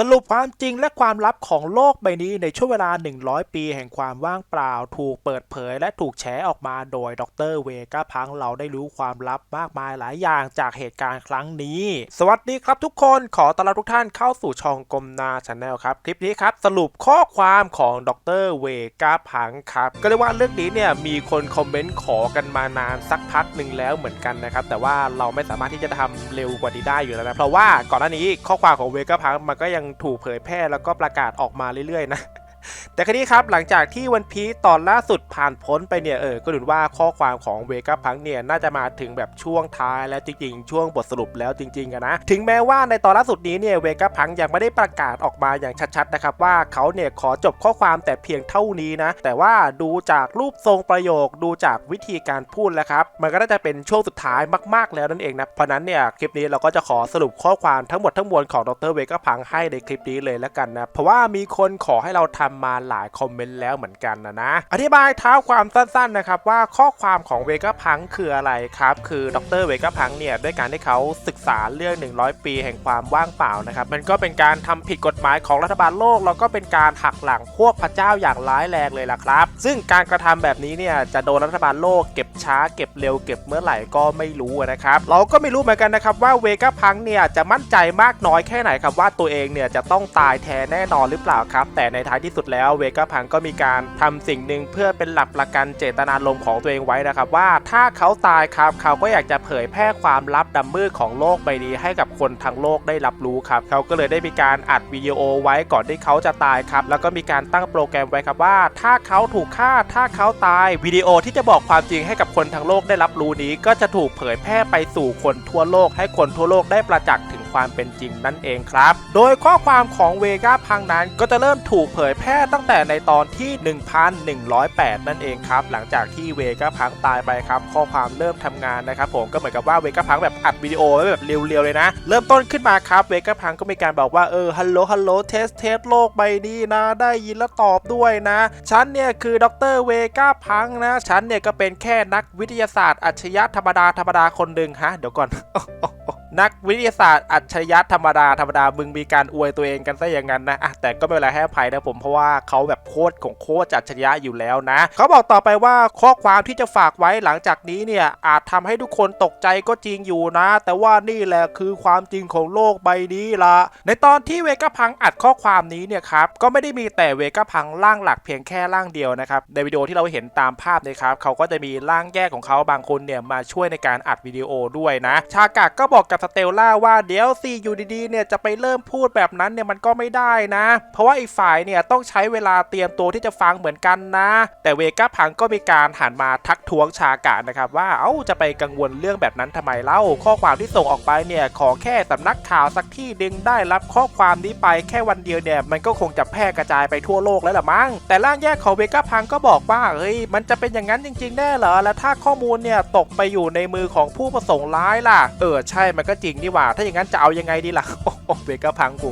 สรุปความจริงและความลับของโลกใบนี้ในช่วงเวลา 100 ปีแห่งความว่างเปล่า ถูกเปิดเผยและถูกแฉออกมาโดยดรเวก้าพังเราได้รู้ความลับมากมายหลายอย่างจากเหตุการณ์ครั้งนี้ สวัสดีครับทุกคนขอต้อนรับทุกท่านเข้าสู่ช่องกลมนาชาแนลครับ คลิปนี้ครับ สรุปข้อความของดรเวก้าพังครับ ก็เรียกว่าเรื่องนี้เนี่ยมีคนคอมเมนต์ขอกันมานานสักพักหนึ่งแล้วเหมือนกันนะครับแต่ว่าเราไม่สามารถที่จะทำเร็วกว่านี้ได้อยู่แล้วนะเพราะว่าก่อนหน้านี้ข้อความของเวก้าพังมันก็ยังถูกเผยแพร่แล้วก็ประกาศออกมาเรื่อยๆนะ แต่คราวนี้ครับหลังจากที่วันพีตอนล่าสุดผ่านพ้นไปเนี่ยเออก็ดูว่าข้อความของเวก้าพังเนี่ยน่าจะมาถึงแบบช่วงท้ายแล้วจริงๆ ช่วงบทสรุปแล้วจริงๆนะถึงแม้ว่าในตอนล่าสุดนี้เนี่ยเวก้าพังยังไม่ได้ประกาศออกมาอย่างชัดๆนะครับว่าเขาเนี่ยขอจบข้อความแต่เพียงเท่านี้นะแต่ว่าดูจากรูปทรงประโยคดูจากวิธีการพูดแล้วครับมันก็น่าจะเป็นช่วงสุดท้ายมากๆแล้วนั่นเองนะเพราะนั้นเนี่ยคลิปนี้เราก็จะขอสรุปข้อความทั้งหมดทั้งมวลของดรเวก้าพังให้ในคลิปนี้เลยแล้วกันนะเพราะว่ามีคนขอให้เราทำมาหลายคอมเมนต์แล้วเหมือนกันนะนะ อธิบายเท้าความสั้นๆนะครับว่าข้อความของเวก้าพังคืออะไรครับ คือดรเวก้าพังเนี่ยด้วยการที่เขาศึกษาเรื่อง 100 ปีแห่งความว่างเปล่านะครับมันก็เป็นการทำผิดกฎหมายของรัฐบาลโลกแล้วก็เป็นการหักหลังพวกพระเจ้าอย่างร้ายแรงเลยล่ะครับ ซึ่งการกระทำแบบนี้เนี่ยจะโดนรัฐบาลโลกเก็บช้าเก็บเร็วเก็บเมื่อไหร่ก็ไม่รู้นะครับเราก็ไม่รู้เหมือนกันนะครับว่าเวก้าพังเนี่ยจะมั่นใจมากน้อยแค่ไหนครับว่าตัวเองเนี่ยจะต้องตายแทนแน่นอนหรือเปล่าครับ แต่ในท้ายที่สุดแล้วเวก้าพังก็มีการทำสิ่งหนึ่งเพื่อเป็นหลักประกันเจตนารมณ์ของตัวเองไว้นะครับ ว่าถ้าเขาตายครับเขาก็อยากจะเผยแพร่ความลับดำมืดของโลกใบนี้ให้กับคนทั้งโลกได้รับรู้ครับเขาก็เลยได้มีการอัดวิดีโอไว้ก่อนที่เขาจะตายครับ แล้วก็มีการตั้งโปรแกรมไว้ครับว่า ถ้าเขาถูกฆ่าถ้าเขาตายวิดีโอที่จะบอกความจริงให้กับคนทั้งโลกได้รับรู้นี้ ก็จะถูกเผยแพร่ไปสู่คนทั่วโลก ให้คนทั่วโลกได้ประจักษ์ ความเป็นจริงนั่นเองครับ โดยข้อความของเวก้าพังนั้นก็จะเริ่มถูกเผยแพร่ตั้งแต่ในตอนที่ 1108 นั่นเองครับ หลังจากที่เวก้าพังตายไปครับ ข้อความเริ่มทำงานนะครับผมก็เหมือนกับว่าเวก้าพังแบบอัดวิดีโอไว้แบบเรียวๆเลยนะ เริ่มต้นขึ้นมาครับเวก้าพังก็มีการบอกว่าเออฮัลโหลฮัลโหลเทสเทสโลกใบนี้นะ ได้ยินแล้วตอบด้วยนะ ฉันเนี่ยคือดรเวก้าพังนะ ฉันเนี่ยก็เป็นแค่นักวิทยาศาสตร์อัจฉริยะธรรมดาธรรมดาคนหนึ่งฮะ เดี๋ยวก่อน นักวิทยาศาสตร์อัจฉริยะธรรมดาธรรมดามึงมีการอวยตัวเองกันซะอย่างนั้นนะอะแต่ก็ไม่เป็นไรให้อภัยนะผมเพราะว่าเขาแบบโคตรของโคตรอัจฉริยะอยู่แล้วนะ เขาบอกต่อไปว่าข้อความที่จะฝากไว้หลังจากนี้เนี่ยอาจทำให้ทุกคนตกใจก็จริงอยู่นะ แต่ว่านี่แหละคือความจริงของโลกใบนี้ละในตอนที่เวก้าพังอัดข้อความนี้เนี่ยครับก็ไม่ได้มีแต่เวก้าพังร่างหลักเพียงแค่ร่างเดียวนะครับในวิดีโอที่เราเห็นตามภาพนะครับเขาก็จะมีร่างแยกของเขาบางคนเนี่ยมาช่วยในการอัดวิดีโอด้วยนะ ชากะก็บอกกับสเตลล่าว่าเดี๋ยวสิอยู่ดีๆเนี่ยจะไปเริ่มพูดแบบนั้นเนี่ยมันก็ไม่ได้นะ เพราะว่าอีกฝ่ายเนี่ยต้องใช้เวลาเตรียมตัวที่จะฟังเหมือนกันนะ แต่เวก้าพังก็มีการหันมาทักท้วงชากะนะครับว่าเอ้าจะไปกังวลเรื่องแบบนั้นทำไมเล่า ข้อความที่ส่งออกไปเนี่ยขอแค่สำนักข่าวสักที่ดึงได้รับข้อความนี้ไปแค่วันเดียวเนี่ยมันก็คงจะแพร่กระจายไปทั่วโลกแล้วล่ะมั้งแต่ร่างแยกของเวก้าพังก็บอกว่าเฮ้ยมันจะเป็นอย่างนั้นจริงๆแน่เหรอแล้วถ้าข้อมูลเนี่ยตกไปอยู่ในมือของผู้ประสงค์ร้ายล่ะ เออใช่มันก็จริงนี่หว่า ถ้าอย่างนั้นจะเอายังไงดีล่ะ เบรกกระพังกู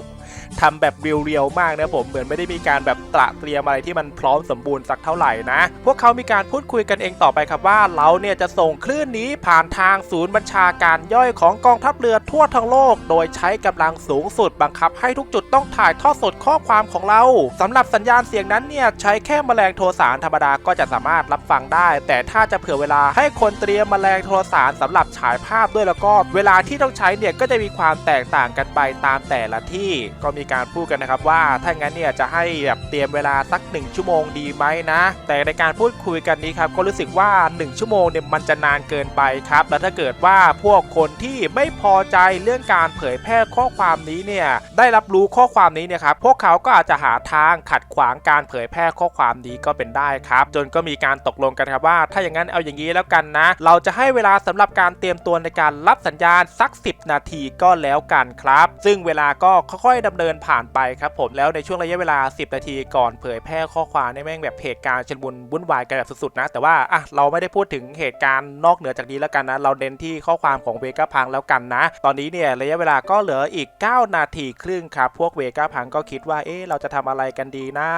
ทำแบบเรียวๆมากนะผมเหมือนไม่ได้มีการแบบตระเตรียมอะไรที่มันพร้อมสมบูรณ์สักเท่าไหร่นะ พวกเขามีการพูดคุยกันเองต่อไปครับว่าเราเนี่ยจะส่งคลื่นนี้ผ่านทางศูนย์บัญชาการย่อยของกองทัพเรือทั่วทั้งโลก โดยใช้กำลังสูงสุดบังคับให้ทุกจุดต้องถ่ายทอดสดข้อความของเราสำหรับสัญญาณเสียงนั้นเนี่ยใช้แค่แมลงโทรสารธรรมดาก็จะสามารถรับฟังได้ แต่ถ้าจะเผื่อเวลาให้คนเตรียมแมลงโทรสารสำหรับฉายภาพด้วยแล้วก็ เวลาที่ต้องใช้เนี่ยก็จะมีความแตกต่างกันไปตามแต่ละที่ก็มีีการพูดกันนะครับว่าถ้างั้นเนี่ยจะให้แบบเตรียมเวลาสัก 1 ชั่วโมงดีไหมนะ แต่ในการพูดคุยกันนี้ครับก็รู้สึกว่า 1 ชั่วโมงเนี่ยมันจะนานเกินไปครับ แล้วถ้าเกิดว่าพวกคนที่ไม่พอใจเรื่องการเผยแพร่ข้อความนี้เนี่ยได้รับรู้ข้อความนี้เนี่ยครับพวกเขาก็อาจจะหาทางขัดขวางการเผยแพร่ข้อความนี้ก็เป็นได้ครับ จนก็มีการตกลงกันครับว่า ถ้าอย่างนั้นเอาอย่างนี้แล้วกันนะ เราจะให้เวลาสำหรับการเตรียมตัวในการรับสัญญาณสัก 10 นาทีก็แล้วกันครับ ซึ่งเวลาก็ค่อยๆดำเนินผ่านไปครับผมแล้วในช่วงระยะเวลา 10 นาทีก่อนเผยแพร่ข้อความในแม่งแบบเหตุการณ์ชนบุนวุ่นวายกันแบบสุดๆนะ แต่ว่าอะเราไม่ได้พูดถึงเหตุการณ์นอกเหนือจากนี้แล้วกันนะ เราเน้นที่ข้อความของเวก้าพังแล้วกันนะ ตอนนี้เนี่ยระยะเวลาก็เหลืออีก 9 นาทีครึ่งครับ พวกเวก้าพังก็คิดว่าเอ๊ะเราจะทำอะไรกันดีนะ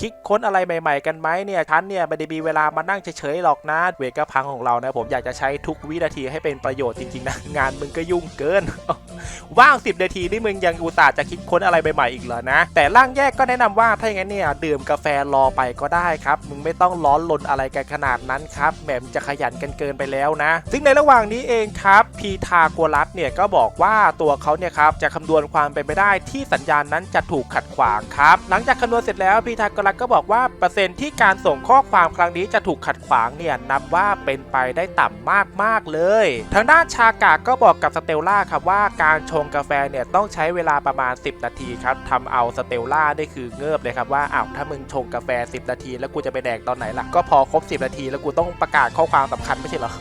คิดค้นอะไรใหม่ๆ กันไหมเนี่ยฉันเนี่ยไม่ได้มีเวลามานั่งเฉยๆหรอกนะเวก้าพังของเรานะผมอยากจะใช้ทุกวินาทีให้เป็นประโยชน์จริงๆนะงานมึงก็ยุ่งเกิน ว่าง 10 นาทีนี่มึงยังอุตส่าห์จะคิดค้นอะไรใหม่ๆอีกเหรอนะ แต่ร่างแยกก็แนะนำว่าถ้าอย่างนั้นเนี่ยดื่มกาแฟรอไปก็ได้ครับ มึงไม่ต้องร้อนลนอะไรกันขนาดนั้นครับแหมมจะขยันกันเกินไปแล้วนะ ซึ่งในระหว่างนี้เองครับพีทาโกรัสเนี่ยก็บอกว่าตัวเขาเนี่ยครับจะคำนวณความเป็นไปได้ที่สัญญาณนั้นจะถูกขัดขวางครับ หลังจากคำนวณเสร็จแล้วพีทาโกรัสก็บอกว่าเปอร์เซ็นต์ที่การส่งข้อความครั้งนี้จะถูกขัดขวางเนี่ยนับว่าเป็นไปได้ต่ำมากๆเลย ทางด้านชากาก็บอกกับสเตลล่าครับว่าการชงงกาแฟเนี่ยต้องใช้เวลาประมาณ 10 นาทีครับทำเอาสเตลล่าได้คือเงือบเลยครับว่าอ้าวถ้ามึงชงกาแฟ 10 นาที แล้วกูจะไปแดกตอนไหนล่ะก็พอครบ 10 นาที แล้วกูต้องประกาศข้อความสำคัญไม่ใช่เหรอ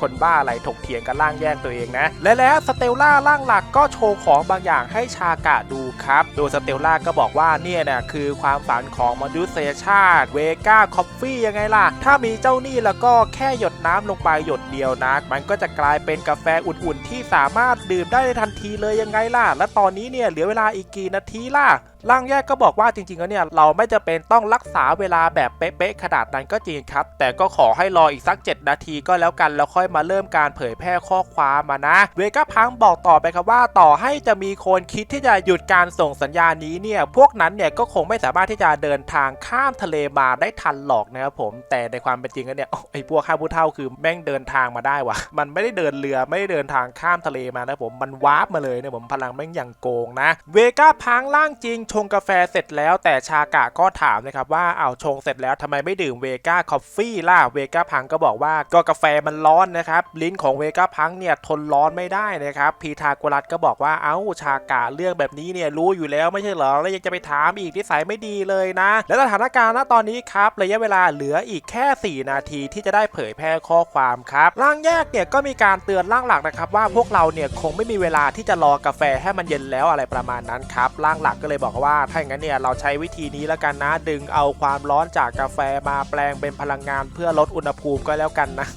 คนบ้าอะไรถกเถียงกันร่างแยกตัวเองนะ และแล้วสเตลล่าร่างหลักก็โชว์ของบางอย่างให้ชากะดูครับ โดยสเตลล่าก็บอกว่าเนี่ยนะคือความฝันของมนุษยชาติเวก้าคอฟฟี่ยังไงล่ะ ถ้ามีเจ้านี่แล้วก็แค่หยดน้ำลงไปหยดเดียวนะ มันก็จะกลายเป็นกาแฟอุ่นๆที่สามารถดื่มได้ในทันทีเลยยังไงล่ะ และตอนนี้เนี่ยเหลือเวลาอีกกี่นาทีล่ะร่างแยกก็บอกว่าจริงๆแล้วเนี่ยเราไม่จะเป็นต้องรักษาเวลาแบบเป๊ะๆขนาดนั้นก็จริงครับ แต่ก็ขอให้รออีกสัก 7 นาทีก็แล้วกันแล้วค่อยมาเริ่มการเผยแพร่ข้อความมานะ เวก้าพังบอกต่อไปครับว่าต่อให้จะมีคนคิดที่จะหยุดการส่งสัญญาณนี้เนี่ยพวกนั้นเนี่ยก็คงไม่สามารถที่จะเดินทางข้ามทะเลมาได้ทันหรอกนะครับผม แต่ในความเป็นจริงแล้วเนี่ยไอ้พวกข้าผู้เท่าคือแม่งเดินทางมาได้วะมันไม่ได้เดินเรือไม่ได้เดินทางข้ามทะเลมานะผมมันวาร์ปมาเลยเนี่ยผมพลังแม่งอย่างโกงนะ เวก้าพังล่างจริงชงกาแฟเสร็จแล้วแต่ชากะก็ถามนะครับว่าเอาชงเสร็จแล้วทำไมไม่ดื่มเวก้าคอฟฟี่ล่ะเวก้าพังก็บอกว่าก็กาแฟมันร้อนนะครับ ลิ้นของเวก้าพังเนี่ยทนร้อนไม่ได้นะครับ พีทาโกรัสก็บอกว่าเอ้าชากะเรื่องแบบนี้เนี่ยรู้อยู่แล้วไม่ใช่เหรอแล้วยังจะไปถามอีกนิสัยไม่ดีเลยนะ และสถานการณ์ณตอนนี้ครับระยะเวลาเหลืออีกแค่ 4 นาทีที่จะได้เผยแพร่ข้อความครับร่างแยกเนี่ยก็มีการเตือนร่างหลักนะครับว่าพวกเราเนี่ยคงไม่มีเวลาที่จะรอกาแฟให้มันเย็นแล้วอะไรประมาณนั้นครับร่างหลักก็เลยบอกว่าถ้าอย่างนั้นเนี่ยเราใช้วิธีนี้แล้วกันนะ ดึงเอาความร้อนจากกาแฟมาแปลงเป็นพลังงานเพื่อลดอุณหภูมิก็แล้วกันนะ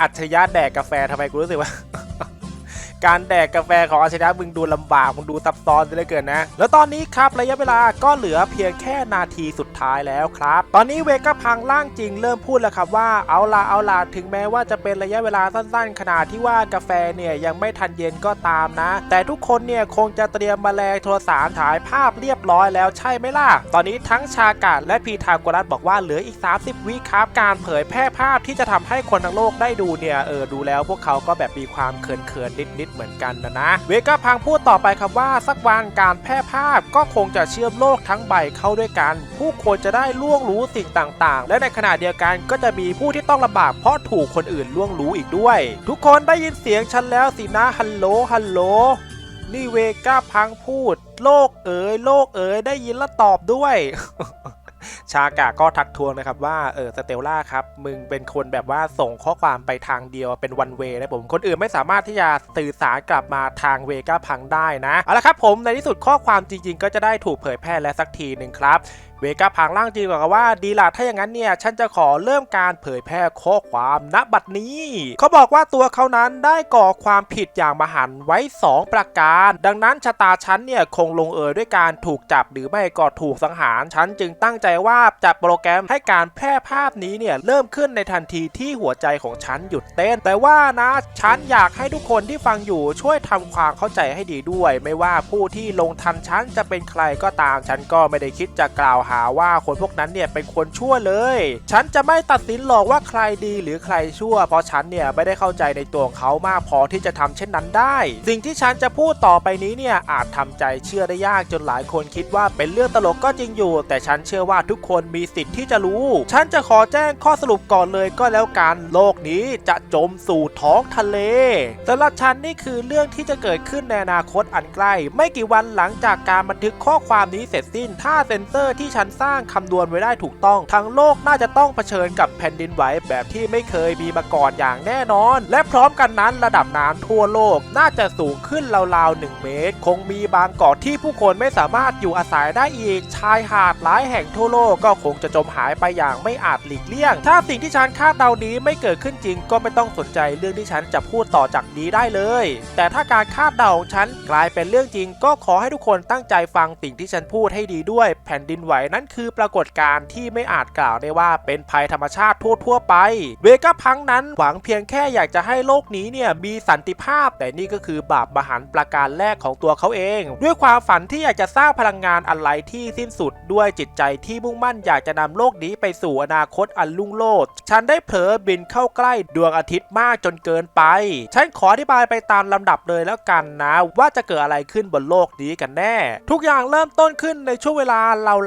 อัจฉริยะแดกกาแฟทำไมกูรู้สึกว่า การแดกกาแฟของอาชญะมึงดูลำบากมึงดูซับซ้อนซะเหลือเกินนะ แล้วตอนนี้ครับระยะเวลาก็เหลือเพียงแค่นาทีสุดท้ายแล้วครับ ตอนนี้เวก็พังร่างจริงเริ่มพูดแล้วครับว่าเอาล่ะเอาล่ะถึงแม้ว่าจะเป็นระยะเวลาสั้นๆ ขนาดที่ว่ากาแฟเนี่ยยังไม่ทันเย็นก็ตามนะ แต่ทุกคนเนี่ยคงจะเตรียมมาแลงโทรสารถ่ายภาพเรียบร้อยแล้วใช่ไหมล่ะ ตอนนี้ทั้งชากาดและพีทาโกรัสบอกว่าเหลืออีก 30 วิครับการเผยแพร่ภาพที่จะทำให้คนทั้งโลกได้ดูเนี่ยเออดูแล้วพวกเขาก็แบบมีความเขินๆนิดๆเหมือนกันนะนะ เวก้าพังพูดต่อไปครับว่าสักวันการแพร่ภาพก็คงจะเชื่อมโลกทั้งใบเข้าด้วยกัน ผู้คนจะได้ล่วงรู้สิ่งต่างๆ และในขณะเดียวกันก็จะมีผู้ที่ต้องลำบากเพราะถูกคนอื่นล่วงรู้อีกด้วย ทุกคนได้ยินเสียงฉันแล้วสินะฮัลโหลฮัลโหลนี่เวก้าพังพูด โลกเอ๋ยโลกเอ๋ยได้ยินแล้วตอบด้วย ชากะก็ทักทวงนะครับว่าเออสเตลล่าครับมึงเป็นคนแบบว่าส่งข้อความไปทางเดียวเป็นวันเวนะผมคนอื่นไม่สามารถที่จะสื่อสารกลับมาทางเวก้าพังได้นะเอาละครับผมในที่สุดข้อความจริง ๆ ก็จะได้ถูกเผยแพร่และสักทีหนึ่งครับเวก้าพังร่างจริงบอกว่าดีล่ะถ้าอย่างนั้นเนี่ย ฉันจะขอเริ่มการเผยแพร่ข้อความณบัดนี้ เขาบอกว่าตัวเขานั้นได้ก่อความผิดอย่างมหันไว้ 2 ประการ ดังนั้นชะตาฉันเนี่ย คงลงเอยด้วยการถูกจับหรือไม่ก็ถูกสังหาร ฉันจึงตั้งใจว่าจะโปรแกรมให้การแพร่ภาพนี้เนี่ยเริ่มขึ้นในทันทีที่หัวใจของฉันหยุดเต้น แต่ว่านะฉันอยากให้ทุกคนที่ฟังอยู่ช่วยทำความเข้าใจให้ดีด้วย ไม่ว่าผู้ที่ลงทันฉันจะเป็นใครก็ตามฉันก็ไม่ได้คิดจะกล่าวหาว่าคนพวกนั้นเนี่ยเป็นคนชั่วเลย ฉันจะไม่ตัดสินหรอกว่าใครดีหรือใครชั่ว เพราะฉันเนี่ยไม่ได้เข้าใจในตัวของเขามากพอที่จะทำเช่นนั้นได้ สิ่งที่ฉันจะพูดต่อไปนี้เนี่ยอาจทำใจเชื่อได้ยากจนหลายคนคิดว่าเป็นเรื่องตลกก็จริงอยู่ แต่ฉันเชื่อว่าทุกคนมีสิทธิ์ที่จะรู้ ฉันจะขอแจ้งข้อสรุปก่อนเลยก็แล้วกันโลกนี้จะจมสู่ท้องทะเลสำหรับฉันนี่คือเรื่องที่จะเกิดขึ้นในอนาคตอันใกล้ ไม่กี่วันหลังจากการบันทึกข้อความนี้เสร็จสิ้น ถ้าเซ็นเซอร์ที่ฉันสร้างคำนวณไว้ได้ถูกต้อง ทั้งโลกน่าจะต้องเผชิญกับแผ่นดินไหวแบบที่ไม่เคยมีมาก่อนอย่างแน่นอน และพร้อมกันนั้นระดับน้ำทั่วโลกน่าจะสูงขึ้นราวๆ1เมตร คงมีบางเกาะที่ผู้คนไม่สามารถอยู่อาศัยได้อีก ชายหาดหลายแห่งทั่วโลกก็คงจะจมหายไปอย่างไม่อาจหลีกเลี่ยง ถ้าสิ่งที่ฉันคาดเดานี้ไม่เกิดขึ้นจริง ก็ไม่ต้องสนใจเรื่องที่ฉันจะพูดต่อจากนี้ได้เลย แต่ถ้าการคาดเดาของฉันกลายเป็นเรื่องจริง ก็ขอให้ทุกคนตั้งใจฟังสิ่งที่ฉันพูดให้ดีด้วย แผ่นดินไหวนั่นคือปรากฏการณ์ที่ไม่อาจกล่าวได้ว่าเป็นภัยธรรมชาติทั่วๆไป เวก้าพังนั้นหวังเพียงแค่อยากจะให้โลกนี้เนี่ยมีสันติภาพ แต่นี่ก็คือบาปมหันประการแรกของตัวเขาเอง ด้วยความฝันที่อยากจะสร้างพลังงานอะไรที่สิ้นสุดด้วยจิตใจที่มุ่งมั่นอยากจะนำโลกนี้ไปสู่อนาคตอันรุ่งโรจน์ฉันได้เผลอบินเข้าใกล้ดวงอาทิตย์มากจนเกินไป ฉันขออธิบายไปตามลำดับเลยแล้วกันนะ ว่าจะเกิดอะไรขึ้นบนโลกนี้กันแน่ ทุกอย่างเริ่มต้นขึ้นในช่วงเวลา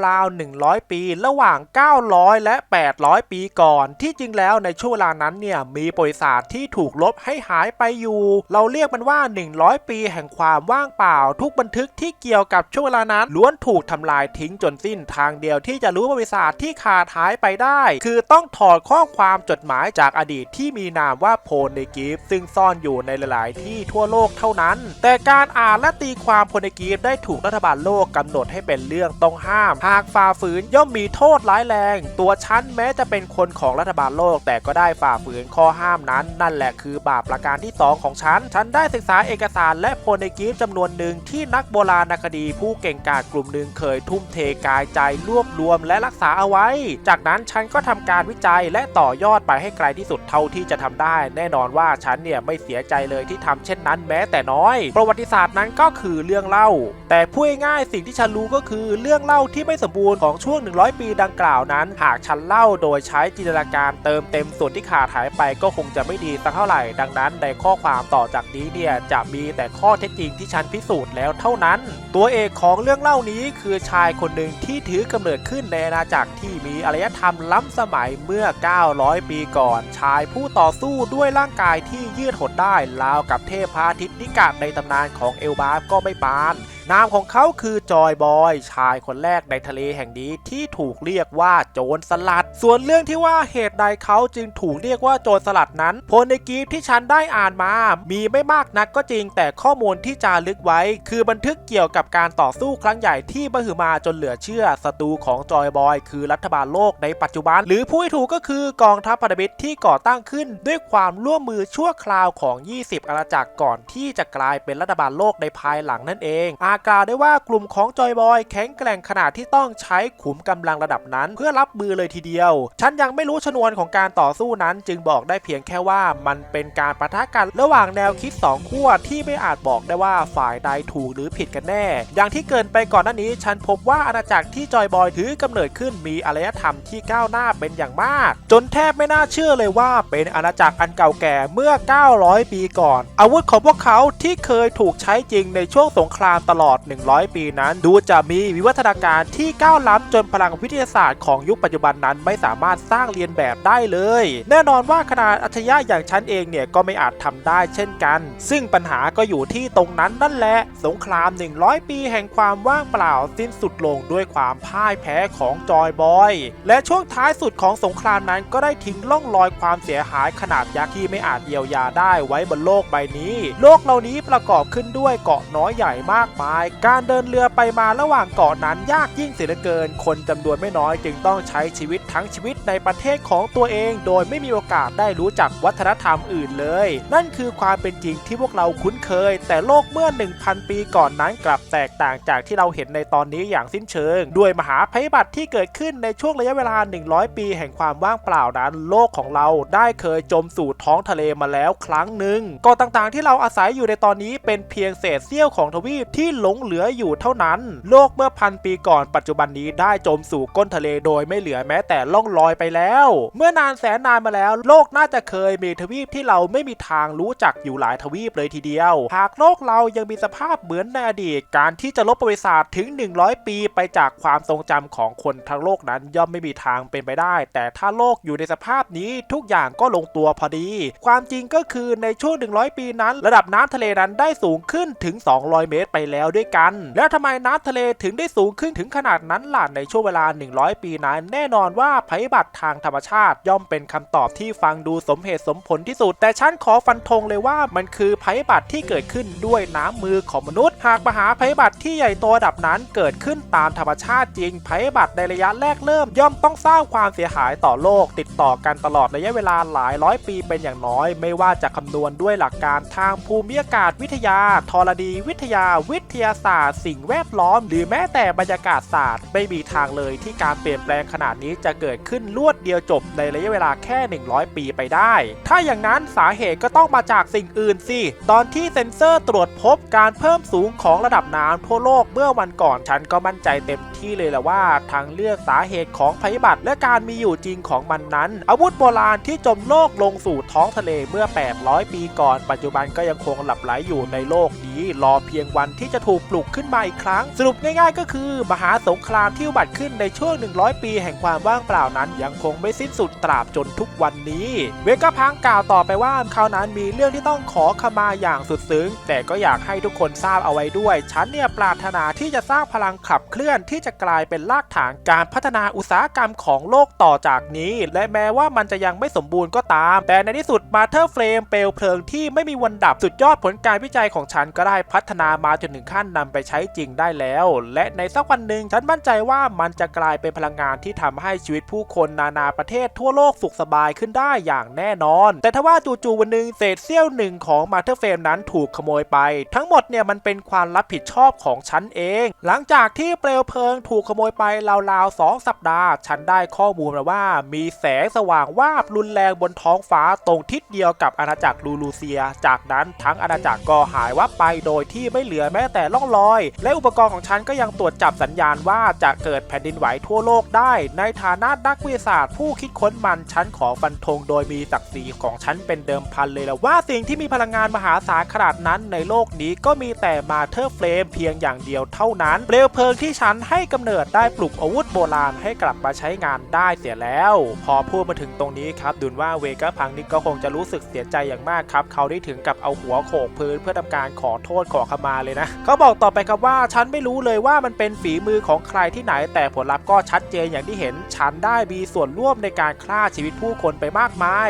ราวๆ100 ปี ระหว่าง 900 และ 800 ปีก่อน ที่จริงแล้วในช่วงเวลานั้นเนี่ยมีบริษัทที่ถูกลบให้หายไปอยู่ เราเรียกมันว่า 100 ปีแห่งความว่างเปล่า ทุกบันทึกที่เกี่ยวกับช่วงเวลานั้นล้วนถูกทำลายทิ้งจนสิ้นทางเดียวที่จะรู้บริษัทที่ขาดหายไปได้ คือต้องถอดข้อความจดหมายจากอดีตที่มีนามว่าโพเนกิฟซึ่งซ่อนอยู่ในหลาย ๆ ที่ทั่วโลกเท่านั้น แต่การอ่านและตีความโพเนกิฟได้ถูกรัฐบาลโลกกำหนดให้เป็นเรื่องต้องห้าม หากฝาฝืนย่อมมีโทษร้ายแรง ตัวฉันแม้จะเป็นคนของรัฐบาลโลก แต่ก็ได้ฝ่าฝืนข้อห้ามนั้น นั่นแหละคือบาปประการที่ 2 ของฉัน ฉันได้ศึกษาเอกสารและโพเนกิฟจำนวนหนึ่งที่นักโบราณคดีผู้เก่งกาจกลุ่มหนึ่งเคยทุ่มเทกายใจรวบรวมและรักษาเอาไว้ จากนั้นฉันก็ทำการวิจัยและต่อยอดไปให้ไกลที่สุดเท่าที่จะทำได้ แน่นอนว่าฉันเนี่ยไม่เสียใจเลยที่ทำเช่นนั้นแม้แต่น้อย ประวัติศาสตร์นั้นก็คือเรื่องเล่า แต่พูดง่ายๆสิ่งที่ฉันรู้ก็คือเรื่องเล่าที่ไม่สมบูรณ์ของช่วง 100 ปีดังกล่าวนั้น หากฉันเล่าโดยใช้จินตนาการเติมเต็มส่วนที่ขาดหายไปก็คงจะไม่ดีสักเท่าไหร่ ดังนั้นในข้อความต่อจากนี้เนี่ยจะมีแต่ข้อเท็จจริงที่ฉันพิสูจน์แล้วเท่านั้น ตัวเอกของเรื่องเล่านี้คือชายคนหนึ่งที่ถือกำเนิดขึ้นในอาณาจักรที่มีอารยธรรมล้ำสมัยเมื่อ 900 ปีก่อน ชายผู้ต่อสู้ด้วยร่างกายที่ยืดหดได้ราวกับเทพพาทิตย์นิกะในตำนานของเอลบาฟก็ไม่ปาน นามของเขาคือจอยบอย ชายคนแรกในทะเลแห่งนี้ที่ถูกเรียกว่าโจรสลัด ส่วนเรื่องที่ว่าเหตุใดเขาจึงถูกเรียกว่าโจรสลัดนั้นโพลในกีฟที่ฉันได้อ่านมา มีไม่มากนักก็จริง แต่ข้อมูลที่จารึกไว้ คือบันทึกเกี่ยวกับการต่อสู้ครั้งใหญ่ที่มหึมาจนเหลือเชื่อศัตรูของจอยบอย คือรัฐบาลโลกในปัจจุบัน หรือผู้ถูกก็คือกองทัพพันธมิตรที่ก่อตั้งขึ้น ด้วยความร่วมมือชั่วคราวของ 20 อาณาจักรก่อนที่จะกลายเป็นรัฐบาลโลกในภายหลังนั่นเองอากล่าวได้ว่ากลุ่มของจอยบอยแข็งแกร่งขนาดที่ต้องใช้ขุมกำลังระดับนั้น เพื่อรับมือเลยทีเดียว ฉันยังไม่รู้ชนวนของการต่อสู้นั้น จึงบอกได้เพียงแค่ว่ามันเป็นการปะทะกันระหว่างแนวคิดสองขั้วที่ไม่อาจบอกได้ว่าฝ่ายใดถูกหรือผิดกันแน่ อย่างที่เกินไปก่อนหน้านี้ ฉันพบว่าอาณาจักรที่จอยบอยถือกำเนิดขึ้นมีอารยธรรมที่ก้าวหน้าเป็นอย่างมาก จนแทบไม่น่าเชื่อเลยว่าเป็นอาณาจักรอันเก่าแก่เมื่อ 900 ปีก่อน อาวุธของพวกเขาที่เคยถูกใช้จริงในช่วงสงครามตลอดอด 100 ปีนั้น ดูจะมีวิวัฒนาการที่ก้าวล้ำจนพลังวิทยาศาสตร์ของยุคปัจจุบันนั้นไม่สามารถสร้างเรียนแบบได้เลย แน่นอนว่าขนาดอัจฉริยะอย่างฉันเองเนี่ยก็ไม่อาจทำได้เช่นกัน ซึ่งปัญหาก็อยู่ที่ตรงนั้นนั่นแหละ สงคราม 100 ปีแห่งความว่างเปล่าสิ้นสุดลงด้วยความพ่ายแพ้ของจอยบอย และช่วงท้ายสุดของสงครามนั้นก็ได้ทิ้งร่องรอยความเสียหายขนาดยักษ์ที่ไม่อาจเยียวยาได้ไว้บนโลกใบนี้ โลกเหล่านี้ประกอบขึ้นด้วยเกาะน้อยใหญ่มากมายการเดินเรือไปมาระหว่างเกาะนั้นยากยิ่งเสียเหลือเกิน คนจำนวนไม่น้อยจึงต้องใช้ชีวิตทั้งชีวิตในประเทศของตัวเอง โดยไม่มีโอกาสได้รู้จักวัฒนธรรมอื่นเลย นั่นคือความเป็นจริงที่พวกเราคุ้นเคย แต่โลกเมื่อ 1,000 ปีก่อนนั้นกลับแตกต่างจากที่เราเห็นในตอนนี้อย่างสิ้นเชิง ด้วยมหาภัยบัติที่เกิดขึ้นในช่วงระยะเวลา 100 ปี แห่งความว่างเปล่านั้น โลกของเราได้เคยจมสู่ท้องทะเลมาแล้วครั้งหนึ่งเกาะต่างๆ ที่เราอาศัยอยู่ในตอนนี้เป็นเพียงเศษเสี้ยวของทวีปที่หลงเหลืออยู่เท่านั้น โลกเมื่อพันปีก่อนปัจจุบันนี้ได้จมสู่ก้นทะเลโดยไม่เหลือแม้แต่ล่องลอยไปแล้ว เมื่อนานแสนนานมาแล้ว โลกน่าจะเคยมีทวีปที่เราไม่มีทางรู้จักอยู่หลายทวีปเลยทีเดียว หากโลกเรายังมีสภาพเหมือนในอดีต การที่จะลบประวัติศาสตร์ถึง 100 ปีไปจากความทรงจำของคนทั้งโลกนั้นย่อมไม่มีทางเป็นไปได้ แต่ถ้าโลกอยู่ในสภาพนี้ทุกอย่างก็ลงตัวพอดี ความจริงก็คือในช่วง 100 ปีนั้น ระดับน้ำทะเลนั้นได้สูงขึ้นถึง 200 เมตรไปแล้วด้วยกัน แล้วทำไมน้ำทะเลถึงได้สูงขึ้นถึงขนาดนั้นล่ะในช่วงเวลา 100 ปีนั้น แน่นอนว่าภัยพิบัติทางธรรมชาติ ย่อมเป็นคำตอบที่ฟังดูสมเหตุสมผลที่สุด แต่ฉันขอฟันธงเลยว่ามันคือภัยพิบัติที่เกิดขึ้นด้วยน้ำมือของมนุษย์ หากมหาภัยพิบัติที่ใหญ่โตดับนั้นเกิดขึ้นตามธรรมชาติจริงภัยพิบัติในระยะแรกเริ่ม ย่อมต้องสร้างความเสียหายต่อโลก ติดต่อกันตลอดระยะเวลาหลายร้อยปีเป็นอย่างน้อย ไม่ว่าจะคำนวณด้วยหลักการทางภูมิอากาศวิทยาธรณีวิทยาวิทยยาศาสตร์ สิ่งแวดล้อม หรือแม้แต่บรรยากาศศาสตร์ ไม่มีทางเลยที่การเปลี่ยนแปลงขนาดนี้จะเกิดขึ้นรวดเดียวจบในระยะเวลาแค่ 100 ปีไปได้ ถ้าอย่างนั้นสาเหตุก็ต้องมาจากสิ่งอื่นสิ ตอนที่เซ็นเซอร์ตรวจพบการเพิ่มสูงของระดับน้ำทั่วโลกเมื่อวันก่อนฉันก็มั่นใจเต็มที่เลยแหละว่าทางเลือกสาเหตุของภัยพิบัติและการมีอยู่จริงของมันนั้น อาวุธโบราณที่จมโลกลงสู่ท้องทะเลเมื่อ 800 ปีก่อน ปัจจุบันก็ยังคงหลับไหลอยู่ในโลกนี้ รอเพียงวันที่จะถูกปลุกขึ้นมาอีกครั้ง สรุปง่ายๆ ก็คือ มหาสงครามที่อุบัติขึ้นในช่วง 100 ปีแห่งความว่างเปล่านั้นยังคงไม่สิ้นสุดตราบจนทุกวันนี้ เวก้าพังกล่าวต่อไปว่าเขานั้นมีเรื่องที่ต้องขอขมาอย่างสุดซึ้ง แต่ก็อยากให้ทุกคนทราบเอาไว้ด้วย ฉันเนี่ยปรารถนาที่จะสร้างพลังขับเคลื่อนที่จะกลายเป็นรากฐานการพัฒนาอุตสาหกรรมของโลกต่อจากนี้ และแม้ว่ามันจะยังไม่สมบูรณ์ก็ตาม แต่ในที่สุดมาเธอร์เฟรมเปลวเพลิงที่ไม่มีวันดับสุดยอดผลการวิจัยของฉันก็ได้พัฒนามาจนถึงขั้นนำไปใช้จริงได้แล้ว และในสักวันหนึ่งฉันมั่นใจว่ามันจะกลายเป็นพลังงานที่ทำให้ชีวิตผู้คนนานาประเทศทั่วโลกสุขสบายขึ้นได้อย่างแน่นอน แต่ถ้าว่าจู่ๆวันหนึ่งเศษเสี้ยวหนึ่งของมาเธอร์เฟรมนั้นถูกขโมยไป ทั้งหมดเนี่ยมันเป็นความรับผิดชอบของฉันเอง หลังจากที่เปลวเพลิงถูกขโมยไปราวๆ2สัปดาห์ ฉันได้ข้อมูลมาว่า มีแสงสว่างวาบรุนแรงบนท้องฟ้าตรงทิศเดียวกับอาณาจักรลูลูเซีย จากนั้นทั้งอาณาจักรก็หายวับไปโดยที่ไม่เหลือแม้แต่ร่องรอย และอุปกรณ์ของฉันก็ยังตรวจจับสัญญาณว่าจะเกิดแผ่นดินไหวทั่วโลกได้ ในฐานะนักวิทยาศาสตร์ ผู้คิดค้นมันฉันขอฟันธงโดยมีศักดิ์ศรีของฉันเป็นเดิมพันเลยละว่าสิ่งที่มีพลังงานมหาศาลขนาดนั้นในโลกนี้ก็มีแต่มาเธอร์เฟลมเพียงอย่างเดียวเท่านั้นเปลวเพลิงที่ฉันให้กำเนิดได้ปลุกอาวุธโบราณให้กลับมาใช้งานได้เสียแล้ว พอพูดมาถึงตรงนี้ครับดุนว่าเวก้าพังนี่ก็คงจะรู้สึกเสียใจอย่างมากครับ เขาได้ถึงกับเอาหัวโขกพื้นเพื่อทำการขอโทษขอขมาเลยนะเขาบอกต่อไปครับว่าฉันไม่รู้เลยว่ามันเป็นฝีมือของใครที่ไหน แต่ผลลัพธ์ก็ชัดเจนอย่างที่เห็น ฉันได้มีส่วนร่วมในการฆ่าชีวิตผู้คนไปมากมาย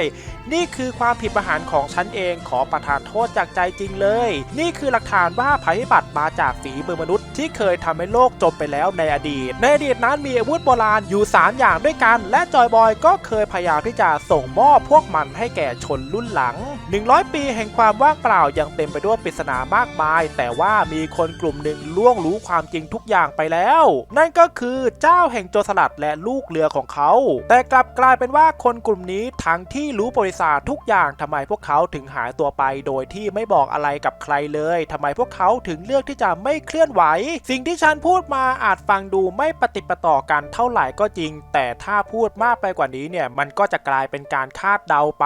นี่คือความผิดประหารของฉันเองขอประทานโทษจากใจจริงเลย นี่คือหลักฐานว่าภัยพิบัติมาจากฝีมือมนุษย์ ที่เคยทำให้โลกจมไปแล้วในอดีต ในอดีตนั้นมีอาวุธโบราณอยู่ 3 อย่างด้วยกัน และจอยบอยก็เคยพยายามที่จะส่งมอบพวกมันให้แก่ชนรุ่นหลัง 100 ปีแห่งความว่างเปล่ายังเต็มไปด้วยปริศนามากมาย แต่ว่ามีคนกลุ่มหนึ่งล่วงรู้ความจริงทุกอย่างไปแล้ว นั่นก็คือเจ้าแห่งโจรสลัดและลูกเรือของเขา แต่กลับกลายเป็นว่าคนกลุ่มนี้ทั้งที่รู้บริษัททุกอย่างทำไมพวกเขาถึงหายตัวไป โดยที่ไม่บอกอะไรกับใครเลยทำไมพวกเขาถึงเลือกที่จะไม่เคลื่อนไหว สิ่งที่ฉันพูดมาอาจฟังดูไม่ปฏิปต่อกันเท่าไหร่ก็จริง แต่ถ้าพูดมากไปกว่านี้เนี่ยมันก็จะกลายเป็นการคาดเดาไป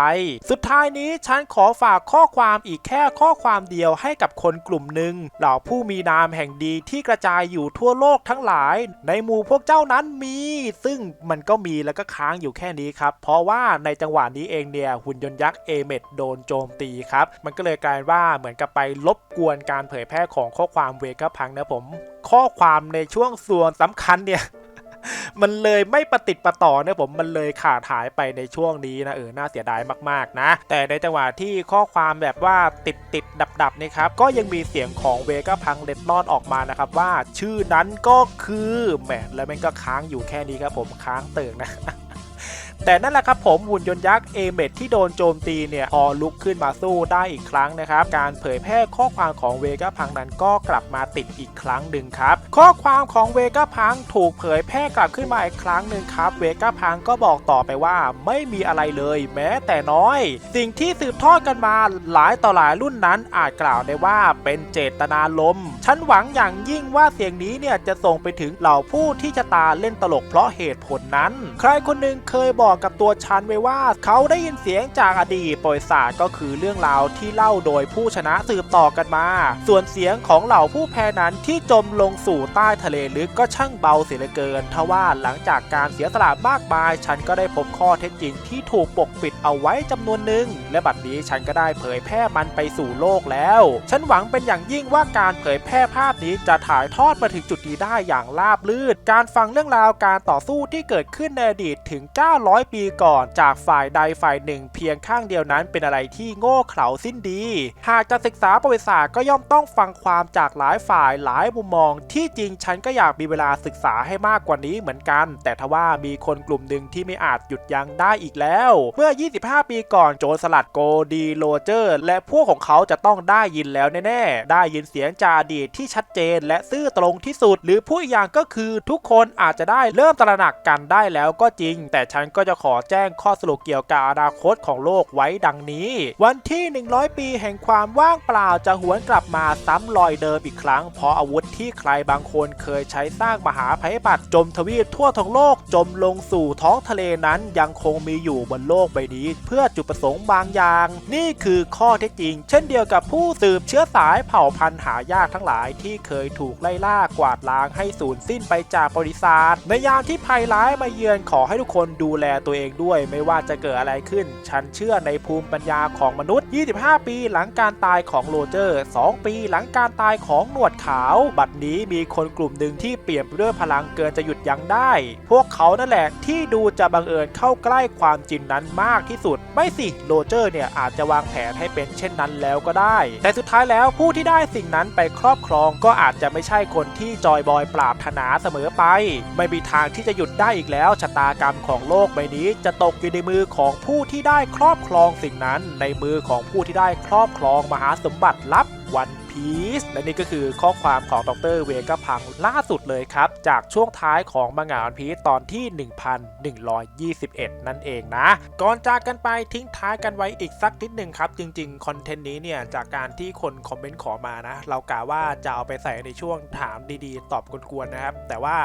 สุดท้ายนี้ฉันขอฝากข้อความอีกแค่ข้อความเดียวให้กับคนกลุ่มหนึ่งเหล่าผู้มีนามแห่งดีที่กระจายอยู่ทั่วโลกทั้งหลาย ในหมู่พวกเจ้านั้นมี ซึ่งมันก็มีแล้วก็ค้างอยู่แค่นี้ครับ เพราะว่าในจังหวะนี้เองเนี่ยหุ่นยนต์ยักษ์เอเมดโดนโจมตีครับ มันก็เลยกลายว่าเหมือนกับไปลบกวนการเผยแพร่ของข้อความเวกพังนะผม ข้อความในช่วงส่วนสำคัญเนี่ย มันเลยไม่ประติดประต่อเนี่ยผมมันเลยขาดหายไปในช่วงนี้นะเออน่าเสียดายมากๆนะ แต่ในจังหวะที่ข้อความแบบว่าติดติดดับดับนี่ครับก็ยังมีเสียงของเวก้าพังเล็ดลอดออกมานะครับว่าชื่อนั้นก็คือแหมแล้วมันก็ค้างอยู่แค่นี้ครับผมค้างเติ่งนะ แต่นั่นแหละครับผมหุ่นยนต์ยักษ์เอเมดที่โดนโจมตีเนี่ยพอลุกขึ้นมาสู้ได้อีกครั้งนะครับ การเผยแพร่ข้อความของเวก้าพังนั้นก็กลับมาติดอีกครั้งหนึ่งครับ ข้อความของเวก้าพังถูกเผยแพร่กลับขึ้นมาอีกครั้งหนึ่งครับ เวก้าพังก็บอกต่อไปว่าไม่มีอะไรเลยแม้แต่น้อย สิ่งที่สืบทอดกันมาหลายต่อหลายรุ่นนั้นอาจกล่าวได้ว่าเป็นเจตนาลมฉันหวังอย่างยิ่งว่าเสียงนี้เนี่ยจะส่งไปถึงเหล่าผู้ที่จะตาเล่นตลกเพราะเหตุผลนั้น ใครคนหนึ่งเคยบอกกับตัวฉันไว้ว่า เขาได้ยินเสียงจากอดีตประวัติศาสตร์ก็คือเรื่องราวที่เล่าโดยผู้ชนะสืบต่อกันมา ส่วนเสียงของเหล่าผู้แพ้นั้นที่จมลงสู่ใต้ทะเลลึกก็ช่างเบาเสียเหลือเกินทว่าหลังจากการเสียสละมากมาย ฉันก็ได้พบข้อเท็จจริงที่ถูกปกปิดเอาไว้จำนวนหนึ่ง และบัดนี้ฉันก็ได้เผยแพร่มันไปสู่โลกแล้ว ฉันหวังเป็นอย่างยิ่งว่าการเผยแพร่ภาพนี้จะถ่ายทอดมาถึงจุดนี้ได้อย่างราบรื่น การฟังเรื่องราวการต่อสู้ที่เกิดขึ้นในอดีตถึง 900 100ปีก่อนจากฝ่ายใดฝ่ายหนึ่ง เพียงข้างเดียวนั้นเป็นอะไรที่โง่เขลาสิ้นดี หากจะศึกษาประวัติศาสตร์ก็ย่อมต้องฟังความจากหลายฝ่ายหลายมุมมอง ที่จริงฉันก็อยากมีเวลาศึกษาให้มากกว่านี้เหมือนกัน แต่ทว่ามีคนกลุ่มหนึ่งที่ไม่อาจหยุดยั้งได้อีกแล้ว เมื่อ 25 ปีก่อนโจรสลัดโกดีโรเจอร์ และพวกของเขาจะต้องได้ยินแล้วแน่ๆ ได้ยินเสียงจาดีที่ชัดเจน และซื่อตรงที่สุด หรือผู้อีกอย่างก็คือทุกคนอาจจะได้เริ่มตระหนักกันได้แล้วก็จริง แต่ฉันก็จะขอแจ้งข้อสรุปเกี่ยวกับอนาคตของโลกไว้ดังนี้ วันที่ 100 ปีแห่งความว่างเปล่าจะหวนกลับมาซ้ำรอยเดิมอีกครั้ง เพราะอาวุธที่ใครบางคนเคยใช้สร้างมหาภัยบัติจมทวีปทั่วทั้งโลกจมลงสู่ท้องทะเลนั้นยังคงมีอยู่บนโลกใบนี้ เพื่อจุดประสงค์บางอย่าง นี่คือข้อเท็จจริง เช่นเดียวกับผู้สืบเชื้อสายเผ่าพันธุ์หายากทั้งหลายที่เคยถูกไล่ล่ากวาดล้างให้สูญสิ้นไปจากประวัติศาสตร์ในยามที่ภัยร้ายมาเยือนขอให้ทุกคนดูแลตัวเองด้วย ไม่ว่าจะเกิดอะไรขึ้น ฉันเชื่อในภูมิปัญญาของมนุษย์ 25 ปีหลังการตายของโรเจอร์ 2 ปีหลังการตายของหนวดขาว บัดนี้มีคนกลุ่มหนึ่งที่เปลี่ยนไปด้วยพลังเกินจะหยุดยั้งได้ พวกเขานั่นแหละที่ดูจะบังเอิญเข้าใกล้ความจริงนั้นมากที่สุด ไม่สิโรเจอร์เนี่ยอาจจะวางแผนให้เป็นเช่นนั้นแล้วก็ได้ แต่สุดท้ายแล้วผู้ที่ได้สิ่งนั้นไปครอบครองก็อาจจะไม่ใช่คนที่จอยบอยปราบถนาเสมอไป ไม่มีทางที่จะหยุดได้อีกแล้วชะตากรรมของโลกใบนี้จะตกอยู่ในมือของผู้ที่ได้ครอบครองสิ่งนั้น ในมือของผู้ที่ได้ครอบครองมหาสมบัติลับวันพีซและนี่ก็คือข้อความของดรเวกพังล่าสุดเลยครับ จากช่วงท้ายของมังงะวันพีซตอนที่ 1121 นั่นเองนะ ก่อนจากกันไปทิ้งท้ายกันไว้อีกสักนิดหนึ่งครับ จริงๆ คอนเทนต์นี้เนี่ย จากการที่คนคอมเมนต์ขอมานะ เรากะว่าจะเอาไปใส่ในช่วงถามดีๆ ตอบกวนๆนะครับ แต่ว่า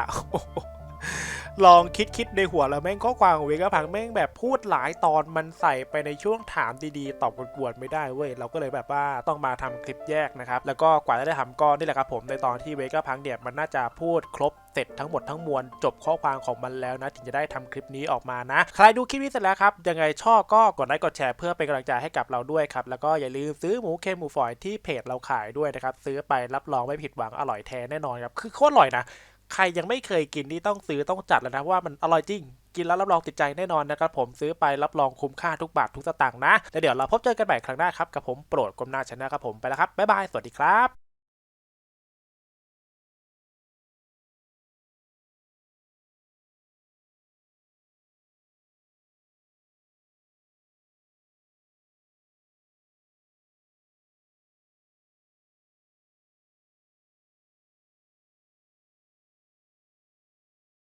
ลองคิดคิดในหัวแล้วแม่งข้อความของเวก้าพังแม่งแบบพูดหลายตอนมันใส่ไปในช่วงถามดีๆ ตอบกวนๆไม่ได้เว้ยเราก็เลยแบบว่าต้องมาทำคลิปแยกนะครับ แล้วก็กว่าจะได้ทำก็นี่แหละครับผมในตอนที่เวก้าพังเนี่ยมันน่าจะพูดครบเสร็จทั้งหมดทั้งมวลจบข้อความของมันแล้วนะ ถึงจะได้ทำคลิปนี้ออกมานะ ใครดูคลิปนี้เสร็จแล้วครับ ยังไงชอบก็กดไลค์กดแชร์เพื่อเป็นกำลังใจให้กับเราด้วยครับ แล้วก็อย่าลืมซื้อหมูเค็มหมูฝอยที่เพจเราขายด้วยนะครับซื้อไปรับรองไม่ผิดหวังอร่อยแท้แน่นอนครับคือโคตรอร่อยนะ ใครยังไม่เคยกินนี่ต้องซื้อต้องจัดแล้วนะว่ามันอร่อยจริง กินแล้วรับรองติดใจแน่นอนนะครับผมซื้อไปรับรองคุ้มค่าทุกบาททุกสตางค์นะแล้วเดี๋ยวเราพบเจอกันใหม่ครั้งหน้าครับกับผมโปรดกลมหน้าชนะครับผมไปแล้วครับบ๊ายบายสวัสดีครับ